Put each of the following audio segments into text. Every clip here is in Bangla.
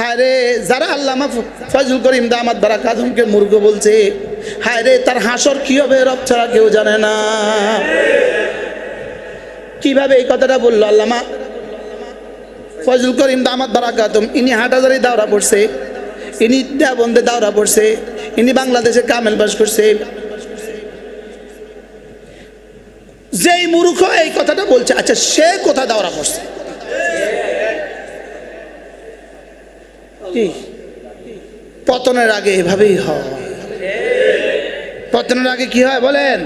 হায় রে, যারা আল্লামা ফজল করিম দামাত বারা কাজমকে মূর্খ বলছে, হায় রে, তার হাসর কি হবে, রব ছাড়া কেউ জানে না। কীভাবে এই কথাটা বলল আল্লামা? ফজল করিম দামাত বারা কাতম ইনি হাটাজারি দাওরা পড়ছে, ইনি দেবন্দে দাওরা পড়ছে, ইনি বাংলাদেশে কামেল বাস করছে। যেই মূর্খ এই কথাটা বলছে আচ্ছা সে কোথা দাওরা পড়ছে? পতনের আগে এভাবেই হয়। পতনের আগে কি হয় বলেন?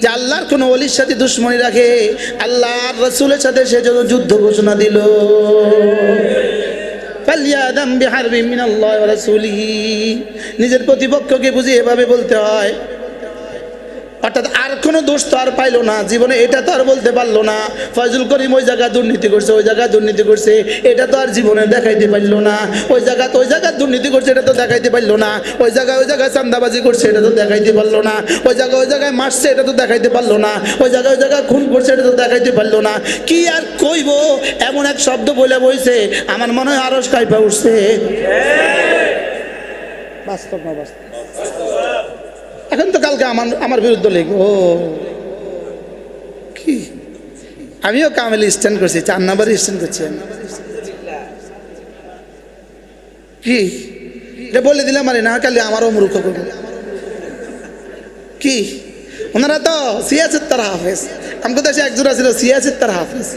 যে আল্লাহর কোন ওলির সাথে দুশ্মনী রাখে, আল্লাহর রাসূলের সাথে সে যেন যুদ্ধ ঘোষণা দিল। নিজের প্রতিপক্ষকে বুঝি এভাবে বলতে হয় অর্থাৎ আর কোনো দোষ তো আর পাইলো না। জীবনে এটা তো আর বলতে পারল না। ফজল করিম ওই জায়গায় দুর্নীতি করছে, ওই জায়গায় দুর্নীতি করছে, এটা তো আর জীবনে দেখাইতে পারল না। ওই জায়গা ওই জায়গায় দুর্নীতি করছে, এটা তো দেখাইতে পারল না। ওই জায়গায় ওই জায়গায় চান্দাবাজি করছে, এটা তো দেখাইতে পারল না। ওই জায়গায় ওই জায়গায় মারছে, এটা তো দেখাইতে পারল না। ওই জায়গায় ওই জায়গায় খুন করছে, এটা তো দেখাইতে পারল না। কি আর কইব? এমন এক শব্দ বলে বইছে, আমার মনে হয় আরস কাইপা উঠছে। বাস্তব না বাস্তব? এখন তো কালকে আমার আমার বিরুদ্ধে লিখব ও, কি? আমিও কামেল স্ট্যান্ড করছি, চার নাম্বার স্ট্যান্ড করছি আমি। কি? বলে দিলাম আরে, না কালি আমারও মূর্খ করবে। কি? ওনারা তো সিয়াসিত্তার হাফেজ। আমাকে দেশে একজোড়া ছিল সিয়াসিত্তার হাফেজ।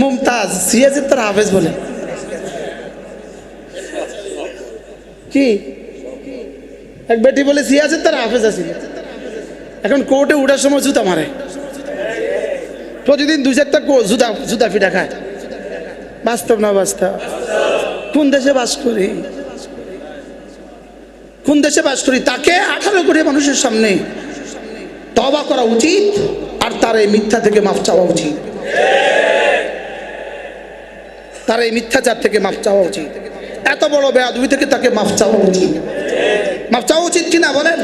মুমতাজ সিয়াসিত্তার হাফেজ বলে। কি? এক বেটি বলে সিয়াসের তার, হাফেজ আছিল এখন কোর্টে উঠার সময় জুতা মারে। প্রতিদিন দুই চারটা জুতা জুতা ফিটা খায়। বাস্তব না বাস্তব? কোন দেশে বাস করি? কোন দেশে বাস করি? তাকে আঠারো কোটি মানুষের সামনে তবা করা উচিত, আর তার এই মিথ্যা থেকে মাফ চাওয়া উচিত। তার এই মিথ্যাচার থেকে মাফ চাওয়া উচিত। এত বড় বেয়াদুই থেকে তাকে মাফ চাওয়া উচিত। মাফ চাওয়া উচিত কিনা বলেন?